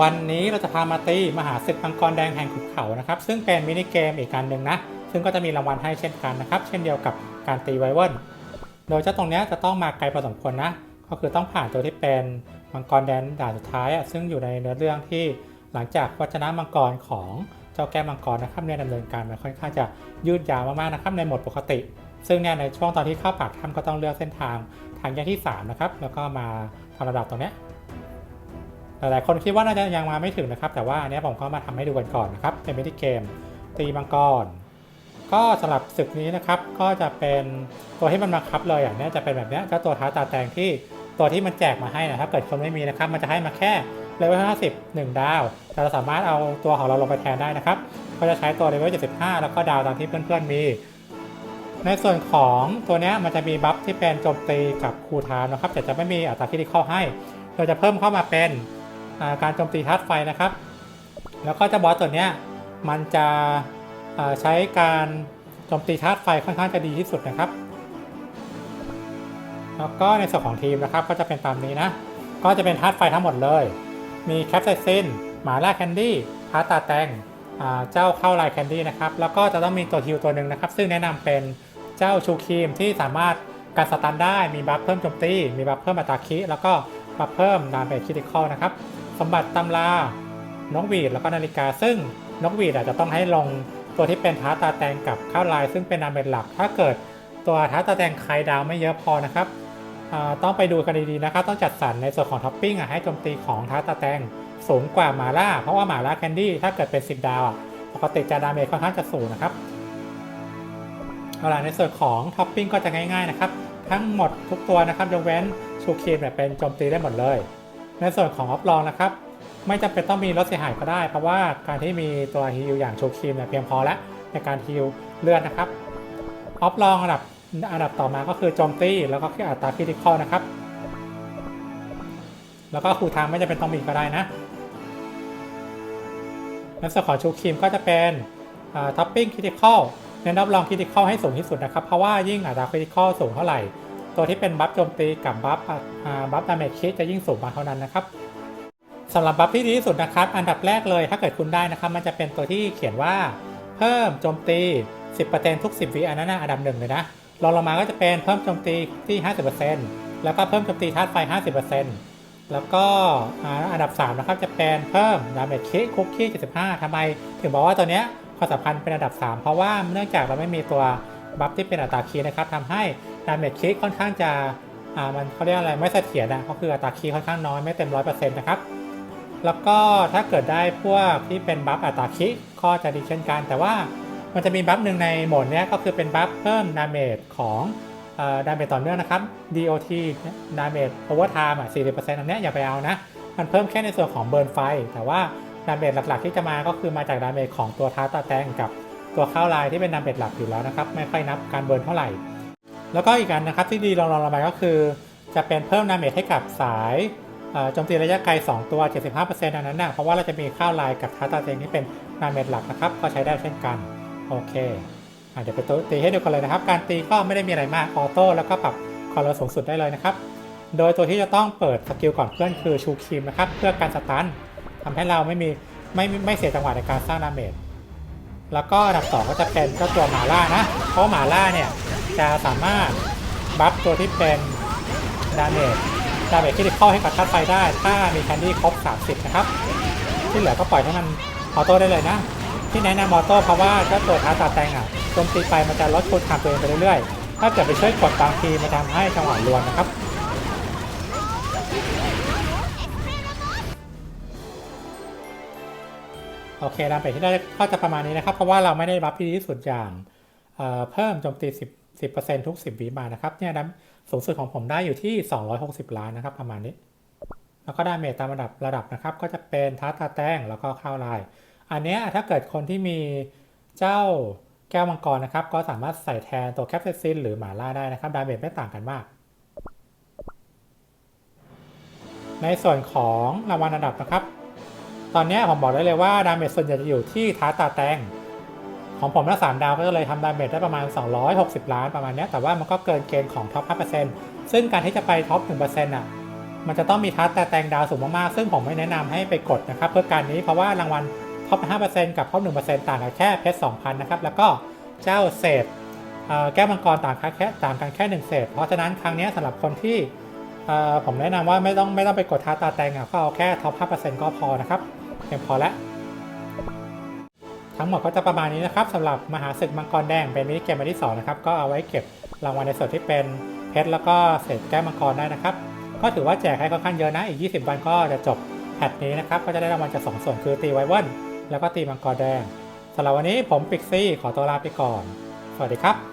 วันนี้เราจะพามาตีมหาศึกมังกรแดงแห่งขุนเขานะครับ ซึ่งเป็นมินิเกมอีกการหนึ่งนะ ซึ่งก็จะมีรางวัลให้เช่นกันนะครับ เช่นเดียวกับการตีไวเวิร์นโดยเจ้าตรงนี้จะต้องมาไกลพอสมควรนะ ก็คือต้องผ่านตัวที่เป็นมังกรแดนด่านสุดท้ายอะซึ่งอยู่ในเนื้อเรื่องที่หลังจากวัชนะมังกรของเจ้าแก้มังกรนะครับเนี่ยดำเนินการมันค่อนข้างจะยืดยาวมากๆนะครับในโหมดปกติ ซึ่งเนี่ยในช่วงตอนที่เข้าปากถ้ำก็ต้องเลือกเส้นทางทางแยกที่3นะครับแล้วก็มาทำระดับตรงนี้ หลายๆคนคิดว่าน่าจะยังมาไม่ถึงนะครับ แต่ว่าอันนี้ผมก็มาทำให้ดูกันก่อนนะครับเป็นมินิเกมตีมังกร ก็สำหรับศึกนี้นะครับก็จะเป็นตัวที่มันมาคับเลยอะเนี่ยจะเป็นแบบนี้ยเจ้าตัวท้าตาแตงที่ตัวที่มันแจกมาให้นะครับเกิดคนไม่มีนะครับ มันจะให้มาแค่เลเวล50 1 ดาว แต่เราสามารถเอาตัวของเราลงไปแทนได้นะครับ ก็จะใช้ตัวเลเวล75 แล้วก็ดาวตามที่เพื่อนๆมี ในส่วนของตัวนี้มันจะมีบัฟที่เป็นโจมตีกับคูทม์นะครับ แต่จะไม่มีอัตราคิดเข้าให้ เราจะเพิ่มเข้ามาเป็น การโจมตีธาตุไฟนะครับ แล้วก็เจะบอสตัวเนี้ยมันจะใช้การโจมตีธาตุไฟค่อนข้างจะดีที่สุดนะครับ แล้วก็ในส่วนของทีมนะครับก็จะเป็นตามนี้นะ ก็จะเป็นธาตุไฟทั้งหมดเลย มีแคปไซซินหมาล่าแคนดี้พาตาแตงเจ้าเข้าลายแคนดี้นะครับ แล้วก็จะต้องมีตัวฮิวตัวหนึ่งนะครับ ซึ่งแนะนำเป็นเจ้าชูครีมที่สามารถการสตันได้มีบัฟเพิ่มโจมตี มีบัฟเพิ่มอัตราคิ แล้วก็บัฟเพิ่มดาเมจคิติคอลนะครับ สมบัติตำรานกหวีดแล้วก็นาฬิกา ซึ่งนกหวีดอาจจะต้องให้ลงตัวที่เป็นท้าตาแตงกับข้าวลาย ซึ่งเป็นดาเมจหลัก ถ้าเกิดตัวท้าตาแตงใครดาวไม่เยอะพอนะครับต้องไปดูกันดีๆนะครับ ต้องจัดสรรในส่วนของท็อปปิ้งให้โจมตีของท้าตาแตงสูงกว่าหมาล่า เพราะว่าหมาล่าแคนดี้ถ้าเกิดเป็น 10 ดาวอะปกติจะดาเมจค่อนข้างจะสูงนะครับเอาล่ะในส่วนของท็อปปิ้งก็จะง่ายๆนะครับ ทั้งหมดทุกตัวนะครับยกเว้นชูครีมเนี่ยเป็นโจมตีได้หมดเลย ในส่วนของออฟลองนะครับ ไม่จำเป็นต้องมีลดเสียหายก็ได้ เพราะว่าการที่มีตัวฮิลอย่างชูครีมเนี่ยเพียงพอแล้วในการฮิลเลือดนะครับออฟลองอันดับอันดับต่อมาก็คือโจมตีแล้วก็แค่อัตราคริติคอลนะครับ แล้วก็คูลไทม์ไม่จำเป็นต้องมีก็ได้นะในส่วนของชูครีมก็จะเป็นท็อปปิ้งคริติคอลเน้นรับรองคริติคอลให้สูงที่สุดนะครับ เพราะว่ายิ่งอัตราคริติคอลสูงเท่าไหร่ ตัวที่เป็นบัฟโจมตีกับบัฟบัฟดาเมจคิจะยิ่งสูงมากเท่านั้นนะครับสำหรับบัฟที่ดีที่สุดนะครับ อันดับแรกเลยถ้าเกิดคุณได้นะครับ มันจะเป็นตัวที่เขียนว่าเพิ่มโจมตี 10%ทุก 10 วิอันนั้นอันดับหนึ่งเลยนะรองลงมาก็จะเป็นเพิ่มโจมตีที่ 50%แล้วก็เพิ่มโจมตีธาตุไฟ 50%แล้วก็อันดับ 3 นะครับจะเป็นเพิ่มดาเมจคิคุกกี้75ทำไม ถึงบอกว่าตัวเนี้ยความสำคัญเป็นอันดับ 3 เพราะว่าเนื่องจากเราไม่มีตัว บัฟที่เป็นอัตราคีนะครับทำให้ดาเมจคิค่อนข้างจะอ่ามันเขาเรียกอะไรไม่เสถียรนะก็คืออัตราคีค่อนข้างน้อยไม่เต็ม100%นต์นะครับแล้วก็ถ้าเกิดได้พวกที่เป็นบัฟอัตราคิก็จะดีเช่นกัน แต่ว่ามันจะมีบัฟหนึ่งในโหมดนี้ก็คือเป็นบัฟเพิ่มดาเมจของดาเมจต่อเนื่องนะครับ DOT ดาเมจโอเวอร์ไทม์อะ40%อันเนี้อย่าไปเอานะ มันเพิ่มแค่ในส่วนของเบิร์นไฟ แต่ว่าดาเมจหลักๆที่จะมาก็คือมาจากดาเมจของตัวท้าตาแตงกับ ตัวข้าวลายที่เป็นดาเมจหลักอยู่แล้วนะครับ ไม่ค่อยนับการเบิร์นเท่าไหร่ แล้วก็อีกอันนะครับที่ดีลองลองลงไปก็คือ จะเป็นเพิ่มดาเมจให้กับสายเอ่อโจมตีระยะไกล 2 ตัว 75%อันนั้นนะเพราะว่าเราจะมีข้าวลายกับท้าตาเตงที่เป็นดาเมจหลักนะครับ ก็ใช้ได้เช่นกัน โอเคอเดี๋ยวไปตีให้ดูกันเลยนะครับ การตีก็ไม่ได้มีอะไรมาก ออโต้แล้วก็ปรับความเร็วสูงสุดได้เลยนะครับ โดยตัวที่จะต้องเปิดสกิลก่อนเพื่อนคือชูครีมนะครับ เพื่อการสตันทำให้เราไม่มีไม่ไม่ไม่เสียจังหวะในการสร้างดาเมจ แล้วก็อันดับสอก็จะเป็นเจ้าตัวหมาล่านะ เพราะหมาล่าเนี่ยจะสามารถบัฟตัวที่เป็นดาเมจดาเมจที่เข้าให้กับทัดไฟได้ ถ้ามีแคนดี้ครบ 30 นะครับ ที่เหลือก็ปล่อยให้มันออโต้ได้เลยนะ ที่แนะนำออโต้เพราะว่าถ้าตัวท้าตาแตงอะโจมตีไปมันจะลดคูณทำตัวเองไปเรื่อยๆ ถ้าเกิดไปช่วยกดบางทีมันทำให้จังหวะรวนนะครับ โอเคดาเมจที่ได้ก็จะประมาณนี้นะครับ เพราะว่าเราไม่ได้บัฟที่ดีที่สุดอย่างเอ่อเพิ่มโจมตี 10 10%ทุก 10วิมานะครับเนี่ยดัสูงสุดของผมได้อยู่ที่ 260 ล้านนะครับประมาณนี้ แล้วก็ดาเมจตามระดับระดับนะครับ ก็จะเป็นท้าตาแต้งแล้วก็ข้าวลาย อันนี้ถ้าเกิดคนที่มีเจ้าแก้วมังกรนะครับ ก็สามารถใส่แทนตัวแคปเซซินหรือหมาล่าได้นะครับดาเมจไม่ต่างกันมากในส่วนของรางวัลระดับนะครับ ตอนนี้ผมบอกได้เลยว่าดาเมจส่วนใหญ่จะอยู่ที่ท้าตาแตง ของผมละสามดาวก็เลยทำดาเมจได้ประมาณ 260 ล้านประมาณนี้แต่ว่ามันก็เกินเกณฑ์ของท็อป 5%ซึ่งการที่จะไปท็อป 1%อะมันจะต้องมีทัสแต่แตงดาวสูงมากๆ ซึ่งผมไม่แนะนำให้ไปกดนะครับ เพื่อการนี้เพราะว่ารางวัลท็อป 5%กับท็อป 1%ต่างกันแค่เพชร2,000 นะครับ แล้วก็เจ้าเศษแก้วมังกรต่างกันแค่ต่างกันแค่ 1 เศษ เพราะฉะนั้นครั้งนี้สำหรับคนที่ผมแนะนำว่าไม่ต้องไม่ต้องไปกดทัสตาแตงอะก็เอาแค่ท็อป 5%ก็พอนะครับ เพียงพอแล้วทั้งหมดก็จะประมาณนี้นะครับสำหรับมหาศึกมังกรแดงเป็นมินิเกมอันที่สองนะครับก็เอาไว้เก็บรางวัลในส่วนที่เป็นเพชรแล้วก็เศษแก้วมังกรได้นะครับ ก็ถือว่าแจกให้ค่อนข้างเยอะนะอีก 20 วันก็จะจบแพทนี้นะครับ ก็จะได้รางวัลจากสองส่วนคือตีไวเวิลแล้วก็ตีมังกรแดงสำหรับวันนี้ผมปิกซี่ขอตัวลาไปก่อน สวัสดีครับ